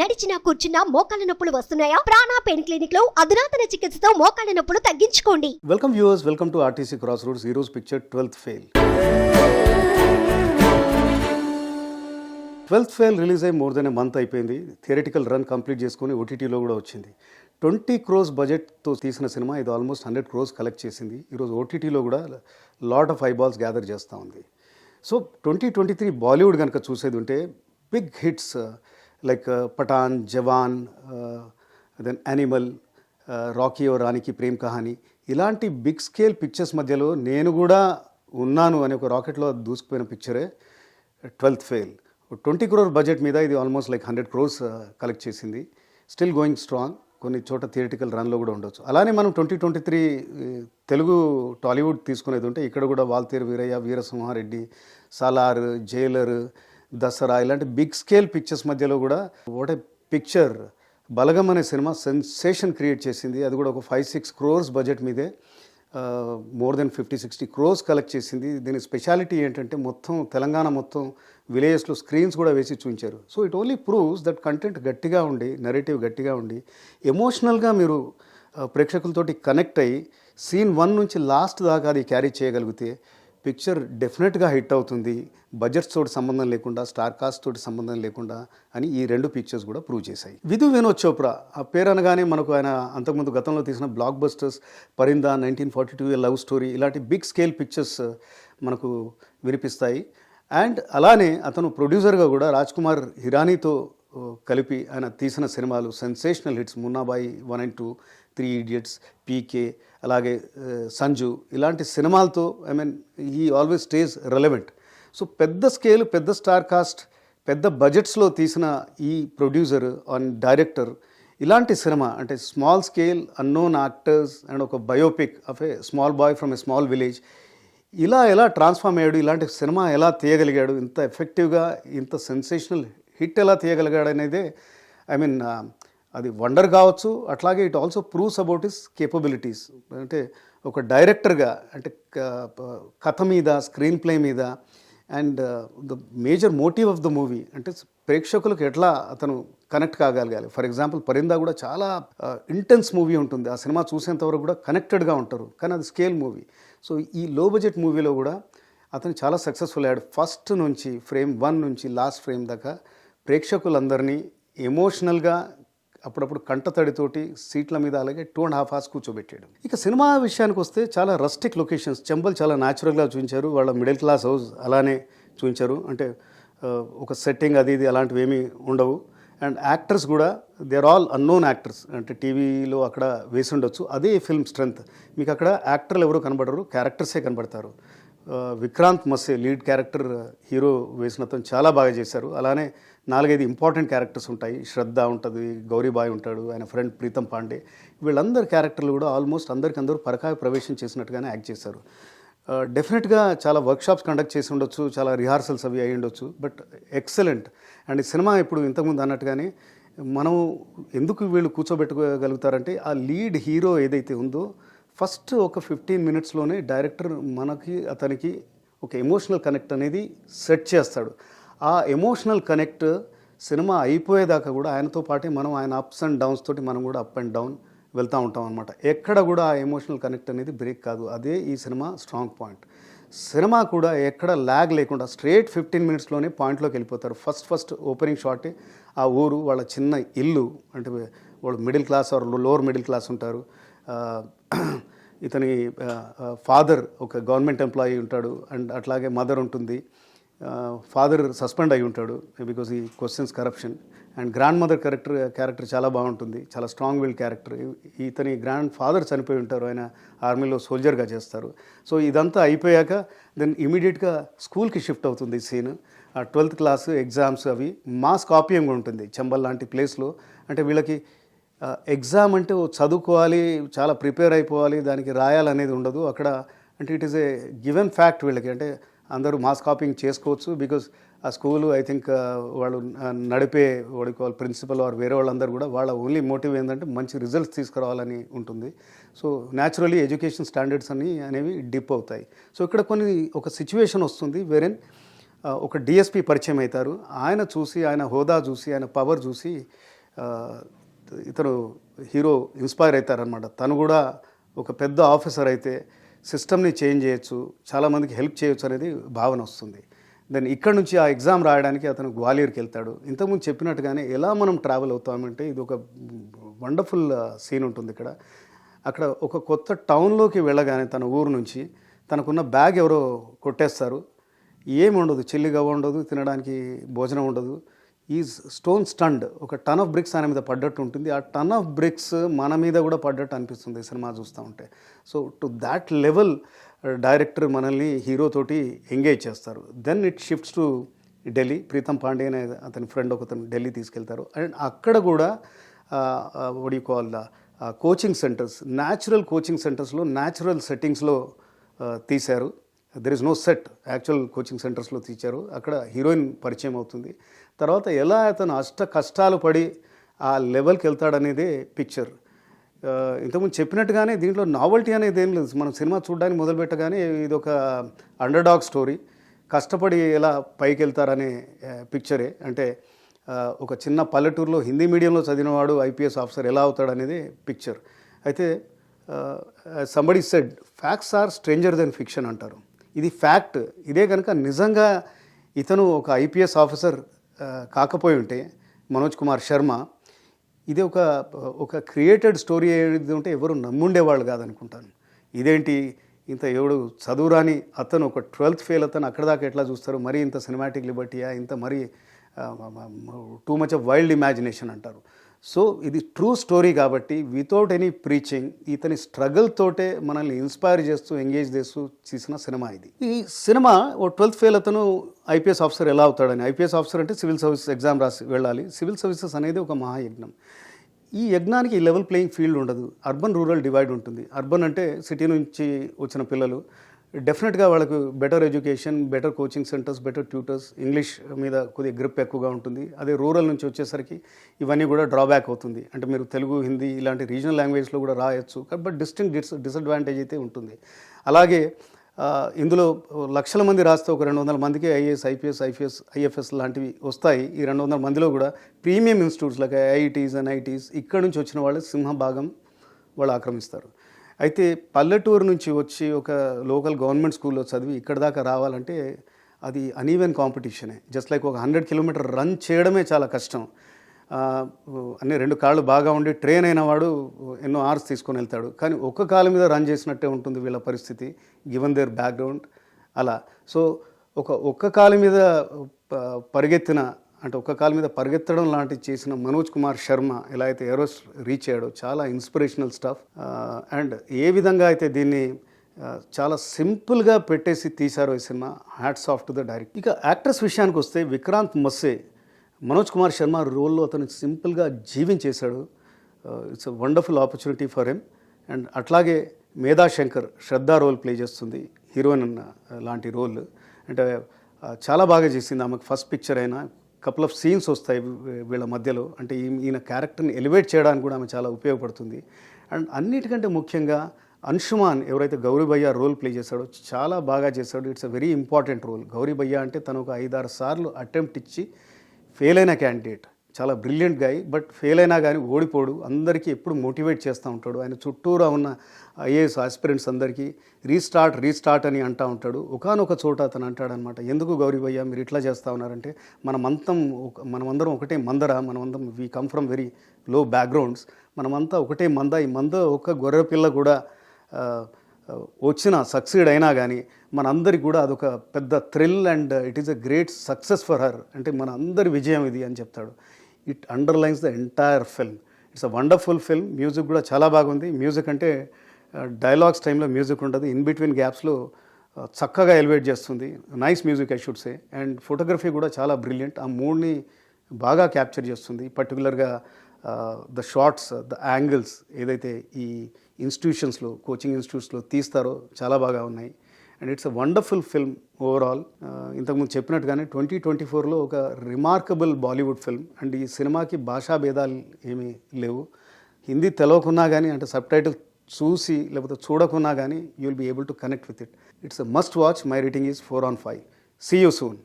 నడిచినా కూర్చున్నా మోకాళ్ళ నొప్పులు వస్తున్నాయా? ప్రాణా పెయిన్ క్లినిక్లో అధునాతన చికిత్సతో మోకాళ్ళ నొప్పులు తగ్గించుకోండి. Welcome viewers welcome to RTC cross roads ఈరోజు picture twelfth fail twelfth fail release అయ్యి మోర్ దెన్ ఏ మంత్ అయిపోయింది. థియరిటికల్ రన్ కంప్లీట్ చేసుకుని ఓటీటీలో కూడా వచ్చింది. ట్వంటీ క్రోస్ బడ్జెట్తో తీసిన సినిమా ఇది ఆల్మోస్ట్ హండ్రెడ్ క్రోస్ కలెక్ట్ చేసింది. ఈరోజు ఓటీటీలో కూడా లాట్ ఆఫ్ ఐబాల్స్ గ్యాదర్ చేస్తూ ఉంది. So twenty twenty three Bollywood కనుక చూసేది ఉంటే big hits like uh, Pathaan Jawan uh, then Animal uh, Rocky ఓ రానికి ప్రేమ్ కహాని. ఇలాంటి బిగ్ స్కేల్ పిక్చర్స్ మధ్యలో నేను కూడా ఉన్నాను అనే ఒక రాకెట్లో దూసుకుపోయిన పిక్చరే twelfth fail twenty crore budget మీద ఇది almost like hundred crores collect చేసింది. స్టిల్ గోయింగ్ స్ట్రాంగ్ కొన్ని చోట థియేటికల్ రన్లో కూడా ఉండొచ్చు. అలానే మనం twenty twenty three Telugu Tollywood తీసుకునేది ఉంటే ఇక్కడ కూడా వాల్తేరు వీరయ్య వీరసింహారెడ్డి సాలార్ జైలర్ దసరా ఇలాంటి బిగ్ స్కేల్ పిక్చర్స్ మధ్యలో కూడా వాట్ ఏ పిక్చర్ బలగం అనే సినిమా సెన్సేషన్ క్రియేట్ చేసింది. అది కూడా ఒక ఫైవ్ సిక్స్ క్రోర్స్ బడ్జెట్ మీదే more than fifty sixty crores collect చేసింది. దీని స్పెషాలిటీ ఏంటంటే మొత్తం తెలంగాణ మొత్తం విలేజెస్లో స్క్రీన్స్ కూడా వేసి చూపించారు. So it only proves that content గట్టిగా ఉండి నెరేటివ్ గట్టిగా ఉండి ఎమోషనల్గా మీరు ప్రేక్షకులతోటి కనెక్ట్ అయ్యి సీన్ వన్ నుంచి లాస్ట్ దాకా అది క్యారీ చేయగలిగితే పిక్చర్ డెఫినెట్గా హిట్ అవుతుంది. బడ్జెట్స్ తోటి సంబంధం లేకుండా స్టార్ కాస్ట్ తోటి సంబంధం లేకుండా అని ఈ రెండు పిక్చర్స్ కూడా ప్రూవ్ చేశాయి. విధు వినోద్ చోప్రా ఆ పేరు అనగానే మనకు ఆయన అంతకుముందు గతంలో తీసిన blockbusters Parinda nineteen forty two love story ఇలాంటి బిగ్ స్కేల్ పిక్చర్స్ మనకు వినిపిస్తాయి. అండ్ అలానే అతను ప్రొడ్యూసర్గా కూడా రాజ్ కుమార్ హిరానీతో కలిపి ఆయన తీసిన సినిమాలు sensational hits Munnabhai one and two three idiots PK అలాగే సంజు ఇలాంటి సినిమాలతో ఐ మీన్ ఈ ఆల్వేస్ స్టేజ్ రెలవెంట్. సో పెద్ద స్కేల్ పెద్ద స్టార్ కాస్ట్ పెద్ద బడ్జెట్స్లో తీసిన ఈ ప్రొడ్యూసర్ అండ్ డైరెక్టర్ ఇలాంటి సినిమా అంటే small scale unknown actors and ఒక biopic of a small boy from a small village ఇలా ఎలా ట్రాన్స్ఫార్మ్ అయ్యాడు ఇలాంటి సినిమా ఎలా తీయగలిగాడు ఇంత ఎఫెక్టివ్గా ఇంత సెన్సేషనల్ హిట్ ఎలా తీయగలిగాడు అనేది ఐ మీన్ అది వండర్ కావచ్చు అట్లాగే it also proves about his capabilities. అంటే ఒక డైరెక్టర్గా అంటే కథ మీద స్క్రీన్ ప్లే మీద and uh, the major motive of the movie అంటే ప్రేక్షకులకు ఎట్లా అతను కనెక్ట్ కాగలగాలి. ఫర్ ఎగ్జాంపుల్ పరిందా కూడా చాలా uh, ఇంటెన్స్ మూవీ ఉంటుంది. ఆ సినిమా చూసేంత వరకు కూడా కనెక్టెడ్గా ఉంటారు. కానీ అది స్కేల్ మూవీ. సో ఈ లో బడ్జెట్ మూవీలో కూడా అతను చాలా సక్సెస్ఫుల్ అయ్యాడు. ఫస్ట్ నుంచి ఫ్రేమ్ వన్ నుంచి లాస్ట్ ఫ్రేమ్ దాకా ప్రేక్షకులందరినీ ఎమోషనల్గా అప్పుడప్పుడు కంటతడితోటి సీట్ల మీద అలాగే టూ అండ్ హాఫ్ అవర్స్ కూర్చోబెట్టాడు ఇక సినిమా విషయానికి వస్తే చాలా రస్టిక్ లొకేషన్స్ చెంబల్ చాలా న్యాచురల్గా చూపించారు. వాళ్ళ మిడిల్ క్లాస్ హౌస్ అలానే చూపించారు. అంటే ఒక సెట్టింగ్ అది ఇది అలాంటివి ఏమీ ఉండవు. అండ్ యాక్టర్స్ కూడా they are all unknown actors అంటే టీవీలో అక్కడ వేసి ఉండొచ్చు. అదే ఫిల్మ్ స్ట్రెంగ్త్ మీకు అక్కడ యాక్టర్లు ఎవరు కనబడరు. క్యారెక్టర్సే కనబడతారు. Vikrant Massey lead character hero వేసిన అతను చాలా బాగా చేశారు. అలానే నాలుగైదు ఇంపార్టెంట్ క్యారెక్టర్స్ ఉంటాయి. శ్రద్ధ ఉంటుంది గౌరీబాయ్ ఉంటాడు ఆయన ఫ్రెండ్ ప్రీతం పాండే. వీళ్ళందరి క్యారెక్టర్లు కూడా ఆల్మోస్ట్ అందరికీ అందరూ పరకాయ ప్రవేశం చేసినట్టుగానే యాక్ట్ చేశారు. డెఫినెట్గా చాలా వర్క్షాప్స్ కండక్ట్ చేసి ఉండొచ్చు చాలా రిహార్సల్స్ అవి అయి ఉండొచ్చు బట్ ఎక్సలెంట్ అండ్ సినిమా ఇప్పుడు ఇంతకుముందు అన్నట్టుగానే మనం ఎందుకు వీళ్ళు కూర్చోబెట్టుకోగలుగుతారంటే ఆ లీడ్ హీరో ఏదైతే ఉందో ఫస్ట్ ఒక ఫిఫ్టీన్ మినిట్స్లోనే డైరెక్టర్ మనకి అతనికి ఒక ఎమోషనల్ కనెక్ట్ అనేది సెట్ చేస్తాడు. ఆ ఎమోషనల్ కనెక్ట్ సినిమా అయిపోయేదాకా కూడా ఆయనతో పాటే మనం ఆయన అప్స్ అండ్ డౌన్స్ తోటి మనం కూడా అప్ అండ్ డౌన్ వెళ్తూ ఉంటాం అనమాట ఎక్కడ కూడా ఆ ఎమోషనల్ కనెక్ట్ అనేది బ్రేక్ కాదు. అదే ఈ సినిమా స్ట్రాంగ్ పాయింట్ సినిమా కూడా ఎక్కడ ల్యాగ్ లేకుండా స్ట్రేట్ ఫిఫ్టీన్ మినిట్స్లోనే పాయింట్లోకి వెళ్ళిపోతారు. ఫస్ట్ ఫస్ట్ ఓపెనింగ్ షాటే ఆ ఊరు వాళ్ళ చిన్న ఇల్లు అంటే వాళ్ళు middle class or lower middle class ఉంటారు. ఇతని ఫాదర్ ఒక గవర్నమెంట్ ఎంప్లాయీ ఉంటాడు. అండ్ అట్లాగే మదర్ ఉంటుంది. ఫాదర్ సస్పెండ్ అయి ఉంటాడు బికాజ్ ఈ questions corruption. And grand mother character character చాలా బాగుంటుంది. చాలా స్ట్రాంగ్ విల్ క్యారెక్టర్. ఇతని గ్రాండ్ ఫాదర్ చనిపోయి ఉంటారు. ఆయన ఆర్మీలో సోల్జర్గా చేస్తారు. సో ఇదంతా అయిపోయాక దెన్ ఇమీడియట్గా స్కూల్కి షిఫ్ట్ అవుతుంది సీన్. ఆ ట్వెల్త్ క్లాస్ ఎగ్జామ్స్ అవి మాస్ కాపీయంగా ఉంటుంది. చంబల్ లాంటి ప్లేస్లో. అంటే వీళ్ళకి ఎగ్జామ్ అంటే చదువుకోవాలి చాలా ప్రిపేర్ అయిపోవాలి దానికి రాయాలనేది ఉండదు. అక్కడ అంటే it is a given fact వీళ్ళకి. అంటే అందరూ మాస్ కాపింగ్ చేసుకోవచ్చు బికాస్ ఆ స్కూలు ఐ థింక్ వాళ్ళు నడిపే వాడికి వాళ్ళ ప్రిన్సిపల్ వారు వేరే వాళ్ళందరూ కూడా వాళ్ళ ఓన్లీ మోటివ్ ఏంటంటే మంచి రిజల్ట్స్ తీసుకురావాలని ఉంటుంది. సో న్యాచురలీ ఎడ్యుకేషన్ స్టాండర్డ్స్ అని అనేవి డిప్ అవుతాయి. సో ఇక్కడ కొన్ని ఒక సిచ్యువేషన్ వస్తుంది వెరెన్ ఒక డిఎస్పి పరిచయం అవుతారు. ఆయన చూసి ఆయన హోదా చూసి ఆయన పవర్ చూసి ఇతను హీరో ఇన్స్పైర్ అవుతారనమాట తను కూడా ఒక పెద్ద ఆఫీసర్ అయితే సిస్టమ్ని చేంజ్ చేయొచ్చు చాలామందికి హెల్ప్ చేయొచ్చు అనేది భావన వస్తుంది. దెన్ ఇక్కడ నుంచి ఆ ఎగ్జామ్ రాయడానికి అతను గ్వాలియర్కి వెళ్తాడు. ఇంతకుముందు చెప్పినట్టుగానే ఎలా మనం ట్రావెల్ అవుతామంటే ఇది ఒక వండర్ఫుల్ సీన్ ఉంటుంది ఇక్కడ. అక్కడ ఒక కొత్త టౌన్లోకి వెళ్ళగానే తన ఊరు నుంచి తనకున్న బ్యాగ్ ఎవరో కొట్టేస్తారు. ఏమి ఉండదు చిల్లిగా ఉండదు తినడానికి భోజనం ఉండదు. ఈ స్టోన్ స్టండ్. ఒక టన్ ఆఫ్ బ్రిక్స్ ఆయన మీద పడ్డట్టు ఉంటుంది. ఆ టన్ ఆఫ్ బ్రిక్స్ మన మీద కూడా పడ్డట్టు అనిపిస్తుంది ఈ సినిమా చూస్తూ ఉంటే. So to that level director మనల్ని హీరోతోటి ఎంగేజ్ చేస్తారు. Then it shifts to Delhi. Pritam Pandey అనే అతని ఫ్రెండ్ ఒకతను ఢిల్లీ తీసుకెళ్తారు. అండ్ అక్కడ కూడా వడి కాల్ కోచింగ్ సెంటర్స్ న్యాచురల్ కోచింగ్ సెంటర్స్లో న్యాచురల్ సెట్టింగ్స్లో తీశారు. There is no set actual coaching సెంటర్స్లో తీశారు అక్కడ హీరోయిన్ పరిచయం అవుతుంది. తర్వాత ఎలా అతను అష్ట కష్టాలు పడి ఆ లెవెల్కి వెళ్తాడనేదే పిక్చర్ ఇంతకుముందు చెప్పినట్టుగానే దీంట్లో నావల్టీ అనేది ఏం లేదు. మనం సినిమా చూడడానికి మొదలుపెట్టగానే ఇది ఒక అండర్ డాగ్ స్టోరీ కష్టపడి ఎలా పైకి వెళ్తారనే పిక్చరే అంటే ఒక చిన్న పల్లెటూరులో హిందీ మీడియంలో చదివినవాడు ఐపీఎస్ ఆఫీసర్ ఎలా అవుతాడనేది పిక్చర్ అయితే somebody said facts are stranger then fiction అంటారు. ఇది ఫ్యాక్ట్. ఇదే కనుక నిజంగా ఇతను ఒక ఐపీఎస్ ఆఫీసర్ కాకపోయి ఉంటే మనోజ్ కుమార్ శర్మ ఇది ఒక ఒక క్రియేటెడ్ స్టోరీ అనేది ఉంటే ఎవరు నమ్ముండేవాళ్ళు కాదనుకుంటాను. ఇదేంటి ఇంత ఎవడు చదువురాని అతను ఒక ట్వెల్త్ ఫెయిల్ అతను అక్కడ దాకా ఎట్లా చూస్తారు? మరీ ఇంత సినిమాటిక్ లిబర్టీయా? ఇంత మరీ too much of wild imagination అంటారు. సో ఇది ట్రూ స్టోరీ కాబట్టి వితౌట్ ఎనీ ప్రీచింగ్ ఇతని స్ట్రగుల్ తోటే మనల్ని ఇన్స్పైర్ చేస్తూ ఎంగేజ్ చేస్తూ చేసిన సినిమా ఇది. ఈ సినిమా ఓ ట్వెల్త్ ఫెయిల్ అతను ఐపీఎస్ ఆఫీసర్ ఎలా అవుతాడని. ఐపీఎస్ ఆఫీసర్ అంటే సివిల్ సర్వీస్ ఎగ్జామ్ రాసి వెళ్ళాలి. సివిల్ సర్వీసెస్ అనేది ఒక మహాయజ్ఞం. ఈ యజ్ఞానికి లెవెల్ ప్లేయింగ్ ఫీల్డ్ ఉండదు. అర్బన్ రూరల్ డివైడ్ ఉంటుంది. అర్బన్ అంటే సిటీ నుంచి వచ్చిన పిల్లలు డెఫినెట్గా వాళ్ళకు better education better coaching centres better tutors English మీద కొద్దిగా గ్రిప్ ఎక్కువగా ఉంటుంది. అదే రూరల్ నుంచి వచ్చేసరికి ఇవన్నీ కూడా డ్రాబ్యాక్ అవుతుంది. అంటే మీరు తెలుగు హిందీ ఇలాంటి రీజనల్ లాంగ్వేజ్లో కూడా రాయొచ్చు. బట్ డిస్టింగ్ డిస్ డిసడ్వాంటేజ్ అయితే ఉంటుంది. అలాగే ఇందులో లక్షల మంది రాస్తే ఒక రెండు వందల మందికి ఐఏఎస్ ఐపీఎస్ ఐపీఎస్ ఐఎఫ్ఎస్ లాంటివి వస్తాయి. ఈ రెండు వందల మందిలో కూడా premium institutes like IITs and ఇక్కడ నుంచి వచ్చిన వాళ్ళు సింహభాగం వాళ్ళు ఆక్రమిస్తారు. అయితే పల్లెటూరు నుంచి వచ్చి ఒక లోకల్ గవర్నమెంట్ స్కూల్లో చదివి ఇక్కడ దాకా రావాలంటే అది అనీవెన్ కాంపిటీషనే జస్ట్ లైక్ ఒక హండ్రెడ్ కిలోమీటర్ రన్ చేయడమే చాలా కష్టం. అన్ని రెండు కాళ్ళు బాగా ఉండి ట్రైన్ అయిన వాడు ఎన్నో అవర్స్ తీసుకొని వెళ్తాడు. కానీ ఒక్క కాళ్ళ మీద రన్ చేసినట్టే ఉంటుంది వీళ్ళ పరిస్థితి గివెన్ దేర్ బ్యాక్గ్రౌండ్ అలా. సో ఒక ఒక్క కాలు మీద పరిగెత్తిన అంటే ఒక కాలు మీద పరిగెత్తడం లాంటివి చేసిన మనోజ్ కుమార్ శర్మ ఎలా అయితే ఎరోస్ రీచ్ అయ్యాడో చాలా ఇన్స్పిరేషనల్ స్టఫ్ అండ్ ఏ విధంగా అయితే దీన్ని చాలా సింపుల్గా పెట్టేసి తీశారో ఈ cinema hats off to the direct ఇక యాక్ట్రెస్ విషయానికి వస్తే విక్రాంత్ మస్సే మనోజ్ కుమార్ శర్మ రోల్లో అతను సింపుల్గా జీవించేశాడు. It's wonderful opportunity for him and అట్లాగే మేధా శంకర్ శ్రద్ధ రోల్ ప్లే చేస్తుంది హీరోయిన్ అన్న లాంటి రోల్. అంటే చాలా బాగా చేసింది ఆమెకు. ఫస్ట్ పిక్చర్ అయినా కపుల్ ఆఫ్ సీన్స్ వస్తాయి వీళ్ళ మధ్యలో. అంటే ఈయన క్యారెక్టర్ని ఎలివేట్ చేయడానికి కూడా ఆమె చాలా ఉపయోగపడుతుంది. అండ్ అన్నిటికంటే ముఖ్యంగా అంశుమాన్ ఎవరైతే గౌరీభయ్య రోల్ ప్లే చేశాడో చాలా బాగా చేశాడు. It's a very important role Gauri Bhaiya అంటే తను ఒక ఐదారు సార్లు అటెంప్ట్ ఇచ్చి ఫెయిల్ అయిన క్యాండిడేట్ చాలా బ్రిలియంట్ గాయ్ బట్ ఫెయిల్ అయినా కానీ ఓడిపోడు. అందరికీ ఎప్పుడు మోటివేట్ చేస్తూ ఉంటాడు. ఆయన చుట్టూరా ఉన్న ఐఏఎస్ ఆస్పిరెంట్స్ అందరికీ రీస్టార్ట్ రీస్టార్ట్ అని అంటూ ఉంటాడు. ఒకనొక చోట అతను అంటాడనమాట ఎందుకు గౌరీభయ్య మీరు ఇట్లా చేస్తూ ఉన్నారంటే మనమంతం ఒక- మనమందరం ఒకటే మందర మనమందరం we come from very low backgrounds మనమంతా ఒకటే మంద ఈ మంద ఒక గొర్రె పిల్ల కూడా వచ్చిన సక్సీడ్ అయినా కానీ మనందరికి కూడా అదొక పెద్ద thrill and it is a great success for her అంటే మన అందరి విజయం ఇది అని చెప్తాడు. It underlines the entire film it's a wonderful film music కూడా చాలా బాగుంది. మ్యూజిక్ అంటే డైలాగ్స్ టైంలో మ్యూజిక్ ఉంటుంది. ఇన్ బిట్వీన్ గ్యాప్స్లో చక్కగా ఎలివేట్ చేస్తుంది. Nice music I should say and photography కూడా చాలా బ్రిలియంట్ ఆ మూడ్ని బాగా క్యాప్చర్ చేస్తుంది. పర్టికులర్గా ద షార్ట్స్ ద యాంగిల్స్ ఏదైతే ఈ ఇన్స్టిట్యూషన్స్లో కోచింగ్ ఇన్స్టిట్యూట్స్లో తీస్తారో చాలా బాగా ఉన్నాయి. And it's a wonderful film overall ఇంతకుముందు చెప్పినట్టుగానే ట్వంటీ ట్వంటీ ఫోర్లో ఒక రిమార్కబుల్ బాలీవుడ్ ఫిల్మ్ అండ్ ఈ సినిమాకి భాషా భేదాలు ఏమీ లేవు. హిందీ తెలవకున్నా కానీ అంటే సబ్ టైటిల్ చూసి లేకపోతే చూడకున్నా కానీ you will be able to connect with it it's a must watch my rating is four on five see you soon